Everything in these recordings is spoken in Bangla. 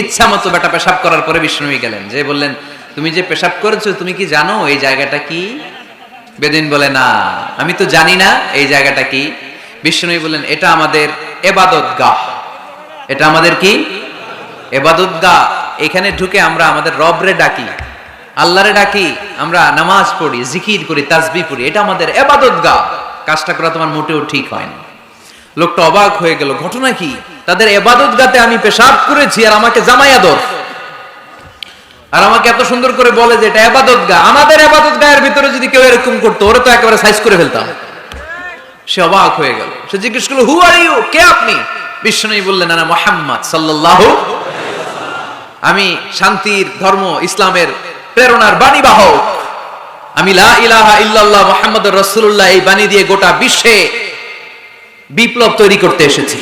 ইচ্ছা মতো বেটা পেশাব করার পরে বিষ্ণুবী গেলেন। যে বললেন, তুমি যে পেশাব করেছ, তুমি কি জানো এই জায়গাটা কি? বেদিন বলে, না, আমি তো জানি না এই জায়গাটা কি। বিষ্ণুবী বললেন, এটা আমাদের এবাদত গাহ। এটা আমাদের কি? এবাদত গাহ। এখানে ঢুকে আমরা আমাদের রবরে ডাকি। আল্লাহরে ডাকি। আমরা নামাজ পড়ি, জিকির করি তাসবি পড়ি এটা আমাদের এবাদত গা কাজটা করা তোমার মোটেও ঠিক হয় না লোকটা অবাক হয়ে গেল, ঘটনা কি? তাদের এবাদত গাতে আমি পেশাব করেছি আর আমাকে জামাই আদর আর আমাকে এত সুন্দর করে বলে যে এটা এবাদত গা। আমাদের এবাদত গায়ের ভিতরে যদি কেউ এরকম করতো, ওরা তো একেবারে সাইজ করে ফেলতাম। সে অবাক হয়ে গেল। সে জিজ্ঞেস করল হু আর ইউ কে আপনি? বিষ্ণু বললেন না মোহাম্মদ সাল্লাল্লাহু আমি শান্তির ধর্ম, ইসলামের প্রেরণার বাণী বাহক। আমি লা ইলাহা ইল্লাল্লাহ মুহাম্মাদুর রাসূলুল্লাহ এই বাণী দিয়ে গোটা বিশ্বে বিপ্লব তৈরি করতে এসেছি।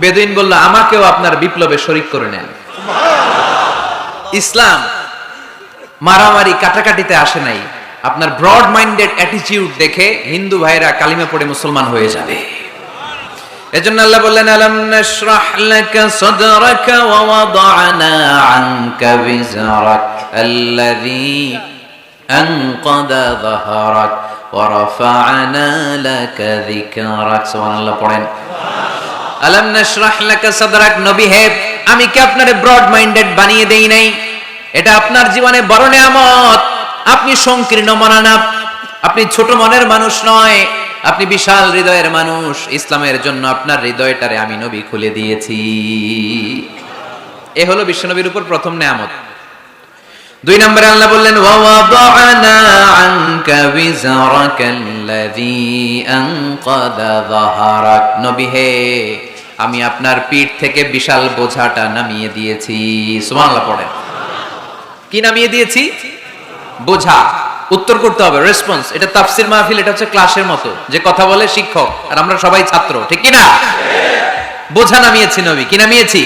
বেদুইন বলল, আমাকেও আপনার বিপ্লবে শরিক করে নেন। ইসলাম মারামারি কাটাকাটিতে আসে নাই। আপনার ব্রড মাইন্ডেড অ্যাটিটিউড দেখে হিন্দু ভাইরা কালিমা পড়ে মুসলমান হয়ে যাবে। এজন্য আল্লাহ বললেন নাশরাহ লাকা সাদরাকা ওয়া ওয়াদা'না আনকা বিজরাক আল্লাযী আনকাদা যাহরাক ওয়া রাফা'না লাকা যিকরাক। সুবহানাল্লাহ, পড়েন। আলাম নাশরাহ লাকা সাদরাক? নবী হে, আমি কি আপনারে ব্রড মাইন্ডেড বানিয়ে দেই নাই? এটা আপনার জীবনে বড় নিয়ামত। আপনি সংকীর্ণ মনা আপনি ছোট মনের মানুষ নয়। আপনি বিশাল হৃদয়ের মানুষ। ইসলামের জন্য আপনার হৃদয়টারে আমি নবী খুলে দিয়েছি। এ হলো বিশ্বনবীর উপর প্রথম নেয়ামত। দুই নম্বরে আল্লাহ বললেন ওয়াওয়াদানা আনকা বিজরাকাল্লাযী আনকাদা যাহারাক। নবী হে আমি আপনার পিঠ থেকে বিশাল বোঝাটা নামিয়ে দিয়েছি। সুবহানাল্লাহ পড়েন। কি নামিয়ে দিয়েছি? বোঝা। উত্তর করতে হবে রেসপন্স এটা তাফসির মাহফিল, এটা হচ্ছে ক্লাসের মতো। যে কথা বলে শিক্ষক, আর আমরা সবাই ছাত্র, ঠিক কি না বোঝা নামিয়েছি নবী, কি নামিয়েছি?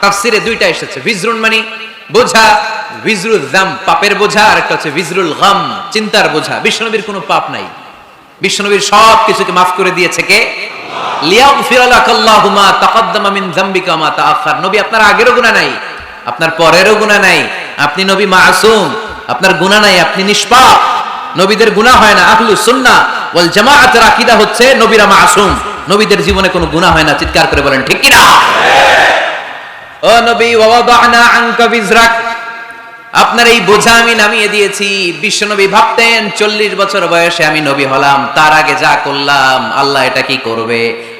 তাফসিরে দুইটা এসেছে ভিজরুন মানে বোঝা ভিজরুল জাম পাপের বোঝা, আর একটা হচ্ছে ভিজরুল গাম চিন্তার বোঝা। বিশ্বনবীর কোনো পাপ নাই। বিশ্বনবীর সব কিছুকে মাফ করে দিয়েছে কে? নবী নবীদের জীবনে কোনো গুনাহ হয় না, চিৎকার করে বলেন, ঠিক আপনার এই বোঝা আমি নামিয়ে দিয়েছি। বিশ্বনবী ভাবতেন, চল্লিশ বছর বয়সে আমি নবী হলাম, তার আগে যা করলাম, আল্লাহ এটা কি করবে?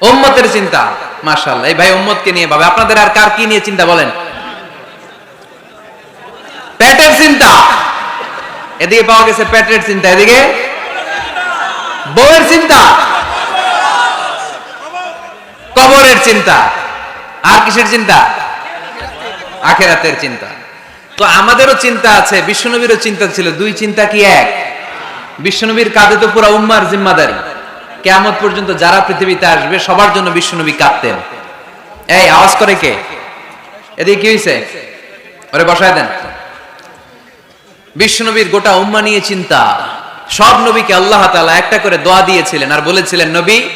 ওম্মতের চিন্তা, মাশাআল্লাহ। এই ভাই ওম্মতকে নিয়ে ভাবে। আপনাদের আর কার কি নিয়ে চিন্তা বলেন? পেটের চিন্তা। এদিকে পাওয়া গেছে পেটের চিন্তা, এদিকে? বউয়ের চিন্তা। কবরের চিন্তা। আর কিসের চিন্তা? আখেরাতের চিন্তা। তো আমাদেরও চিন্তা আছে, বিশ্বনবীরও চিন্তা ছিল। দুই চিন্তা কি এক? বিশ্বনবীর কাঁধে তো পুরো উম্মার জিম্মাদারি। কেয়ামত পর্যন্ত যারা পৃথিবীতে আসবে, সবার জন্য বিশ্বনবী কাঁদতেন। এই, আওয়াজ করে কে? এদিকে কি হয়েছে ওরে বসায় দেন। বিশ্বনবীর গোটা উম্মা নিয়ে চিন্তা। সব নবীকে আল্লাহ তাআলা একটা করে দোয়া দিয়েছিলেন আর বলেছিলেন, নবী,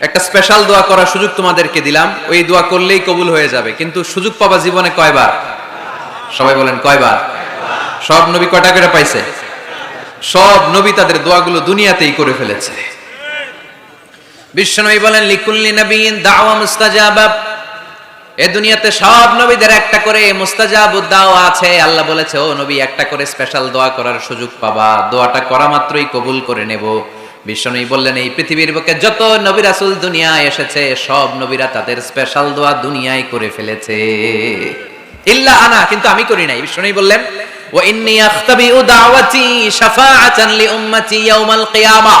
একটা স্পেশাল দোয়া করার সুযোগ তোমাদেরকে দিলাম। ওই দোয়া করলেই কবুল হয়ে যাবে। কিন্তু সুযোগ পাবা জীবনে কয়বার? সবাই বলেন, কয়বার? সব নবী কয়টা করে পাইছে? সব নবী তাদের দোয়াগুলো দুনিয়াতেই করে ফেলেছে। বিশ্বনবী বলেন, লিকুল্লি নবীন দাওয়া মুস্তাজাবা। এ দুনিয়াতে সব নবীদের একটা করে মুস্তাজাবুদ্দাও আছে। আল্লাহ বলেছে, ও নবী, একটা করে স্পেশাল দোয়া করার সুযোগ পাবা। দোয়াটা করা মাত্রই কবুল করে নেব। বিশ্বনবী বললেন, এই পৃথিবীর বুকে যত নবী রাসূল দুনিয়ায় এসেছে, সব নবীরা তাদের স্পেশাল দোয়া দুনিয়ায় করে ফেলেছে। ইল্লা আনা, কিন্তু আমি করি নাই। বিশ্বনবী বললেন, ওয়া ইন্নী আখতাবিউ দাওয়াতি শাফাআতান লি উম্মতি ইয়াউমাল কিয়ামাহ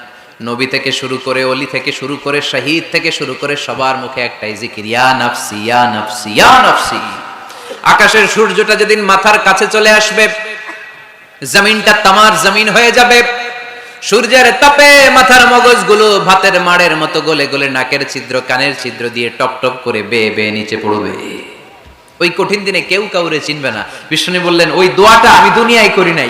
নবী থেকে শুরু করে অলি থেকে শুরু করে শহীদ থেকে শুরু করে সবার মুখে একটাই জিকির আকাশের সূর্যটা যেদিন মাথার কাছে চলে আসবে, জমিনটা তামার জমিন হয়ে যাবে। সূর্যের তাপে মাথার মগজগুলো ভাতের মাড়ের মতো গলে গলে নাকের ছিদ্র, কানের ছিদ্র দিয়ে টপ টপ করে বেয়ে বেয়ে নিচে পড়বে। ওই কঠিন দিনে কেউ কাউরে চিনবে না। বিষ্ণু বললেন, ওই দোয়াটা আমি দুনিয়ায় করি নাই।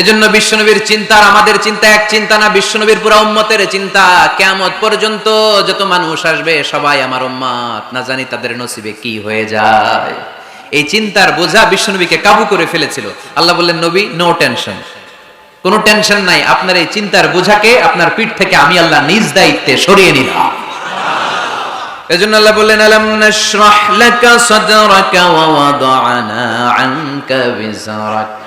এজন্য বিশ্বনবীর চিন্তার আমাদের চিন্তা এক চিন্তা না, বিশ্বনবীর পুরা উম্মতের চিন্তা। কেমত পর্যন্ত যত মানুষ আসবে, সবাই আমার উম্মাত। না জানি তাদের নসিবে কি হয়ে যায়। এই চিন্তার বোঝা বিশ্বনবীকে কাবু করে ফেলেছিল। আল্লাহ বললেন, নবী নো টেনশন কোনো টেনশন নাই। আপনার এই চিন্তার বোঝাকে আপনার পিঠ থেকে আমি আল্লাহ নিজ দায়িত্বে সরিয়ে নিলাম। এজন্য আল্লাহ বললেন, আলাম নাশরাহ লাকা সাদরাকা ওয়া ওয়াদানা আনকা যাহারাক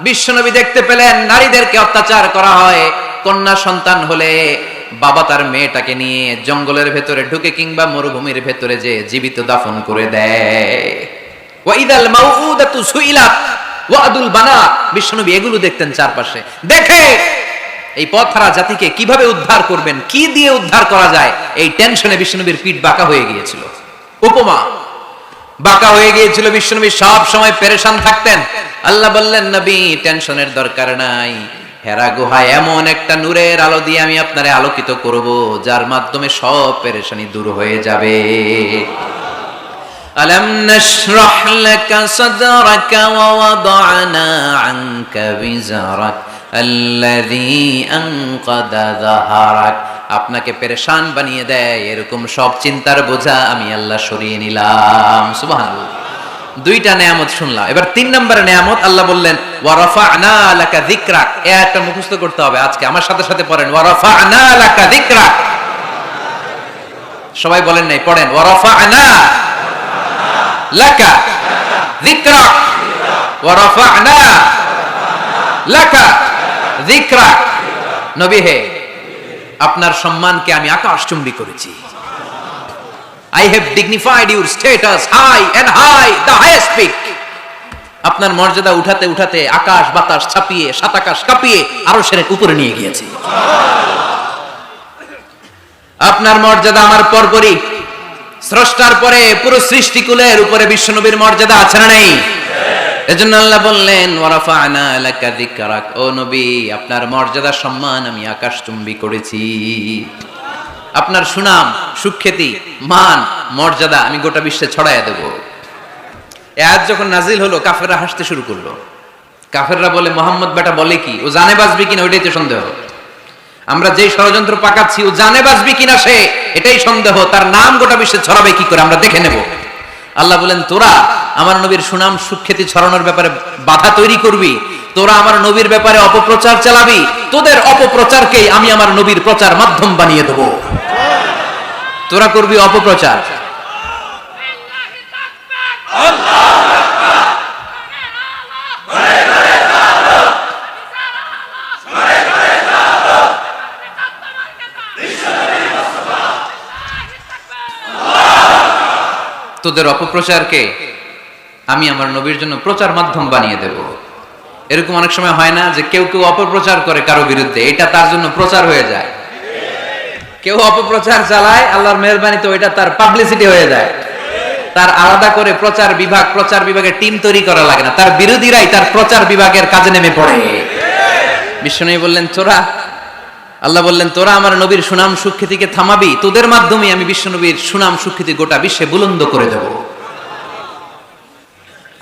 বিশ্বনবী দেখতে পেলেন, নারীদেরকে অত্যাচার করা হয়। কন্যা সন্তান হলে বাবা তার মেয়েটাকে নিয়ে জঙ্গলের ভেতরে ঢুকে কিংবা মরুভূমির ভেতরে যে জীবিত দাফন করে দেয়। ওয়াইদাল বিশ্বনবী এগুলো দেখতেন চারপাশে। দেখে এই পথহারা জাতিকে কীভাবে উদ্ধার করবেন, কি দিয়ে উদ্ধার করা যায়, এই টেনশনে বিষ্ণুনবীর পিঠ বাঁকা হয়ে গিয়েছিল। উপমা। বাঁকা হয়ে গিয়েছিল বিষ্ণুনবী সব সময় পেরেশান থাকতেন আল্লাহ বললেন নবী টেনশনের দরকার নাই হেরা গুহায় এমন একটা নূরের আলো দিয়ে আমি আপনারে আলোকিত করব যার মাধ্যমে সব পেরেশানি দূর হয়ে যাবে ألم نشرح لك صدرك ووضعنا عنك وزرك الذي أنقض ظهرك আপনাকে পেরেশান বানিয়ে দেয়, এরকম সব চিন্তার বোঝা আমি আল্লাহ সরিয়ে নিলাম। সুবহানাল্লাহ। দুইটা নেয়ামত শুনলাম। এবার তিন নম্বরে নেয়ামত আল্লাহ বললেন, ওয়ারাফা'না লাকা যিকরাক এ একটা করতে হবে আজকে। আমার সাথে সাথে পড়েন, ওয়ারাফা'না লাকা যিকরাক সবাই বলেন নাই, পড়েন, ওয়ারাফা'না লাকা যিকরাক ওয়া রাফা'না লাকা নবী হে আপনার সম্মানকে আমি আকাশচুম্বী করেছি। I have dignified your status high and high the highest peak আপনার মর্যাদা উঠাতে উঠাতে আকাশ বাতাস ছাপিয়ে, সাত আকাশ কাঁপিয়ে আরও সেরে উপরে নিয়ে গিয়েছি। আপনার মর্যাদা আমার পরপরই। স্রষ্টার পরে পুরো সৃষ্টিকুলের উপরে বিশ্বনবীর মর্যাদা আছে না নেই? এজন্য আল্লাহ বললেন, ওয়ারাফা'না লাকা যিকরাক। ও নবী, আপনার মর্যাদা সম্মান আমি আকাশ আকাশচুম্বী করেছি। আপনার সুনাম, সুখ্যাতি, মান, মর্যাদা আমি গোটা বিশ্বে ছড়াইয়া দেব। আয়াত যখন নাজিল হলো, কাফেররা হাসতে শুরু করল। কাফেররা বলে, মোহাম্মদ বেটা বলে কি? ও জানে বাজবি কিনা ওইটাই তো সন্দেহ। আমরা যেই ষড়যন্ত্র পাকাচ্ছি, ও জানে বাজবি কিনা সে, এটাই সন্দেহ। তার নাম গোটা বিশ্বে ছড়াবে কি করে? আমরা দেখে নেব। আল্লাহ বলেন, তোরা আমার নবীর সুনাম সুখ্যাতি ছড়ানোর ব্যাপারে বাধা তৈরি করবি, তোরা আমার নবীর ব্যাপারে অপপ্রচার চালাবি, তোদের অপপ্রচারকেই আমি আমার নবীর প্রচার মাধ্যম বানিয়ে দেব। তোরা করবি অপপ্রচার। তোদের অপপ্রচারকে আমি আমার নবীর জন্য প্রচার মাধ্যম বানিয়ে দেব। এরকম অনেক সময় হয় না যে কেউ কেউ অপপ্রচার করে কারও বিরুদ্ধে। এটা তার জন্য প্রচার হয়ে যায়। কেউ অপপ্রচার চালায়, আল্লাহর মেহরবানিতে ওইটা তার পাবলিসিটি হয়ে যায়। তার আলাদা করে প্রচার বিভাগ, প্রচার বিভাগের টিম তৈরি করা লাগে না। তার বিরোধীরাই তার প্রচার বিভাগের কাজে নেমে পড়ে। বিষ্ণু বললেন, তোরা আল্লাহ বললেন, তোরা আমার নবীর সুনাম সুখ্যাতিকে থামাবি। তোদের মাধ্যমে আমি বিশ্ব নবীর সুনাম সুখ্যাতি গোটা বিশ্বে বুলন্দ করে দেব।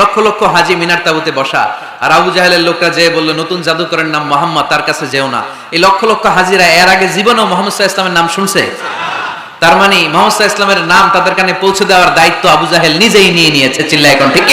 লক্ষ লক্ষ হাজি মিনার তাবুতে বসা। আর আবু জাহেলের লোকরা যে বলল, নতুন জাদুকরের নাম মোহাম্মদ, তার কাছে যেও না। এই লক্ষ লক্ষ হাজিরা এর আগে জীবনেও মোহাম্মদ ইসলামের নাম শুনছে। তার মানে মোহাম্মদ ইসলামের নাম তাদের কানে পৌঁছে দেওয়ার দায়িত্ব আবু জাহেল নিজেই নিয়ে নিয়েছে চিল্লা এখন ঠিক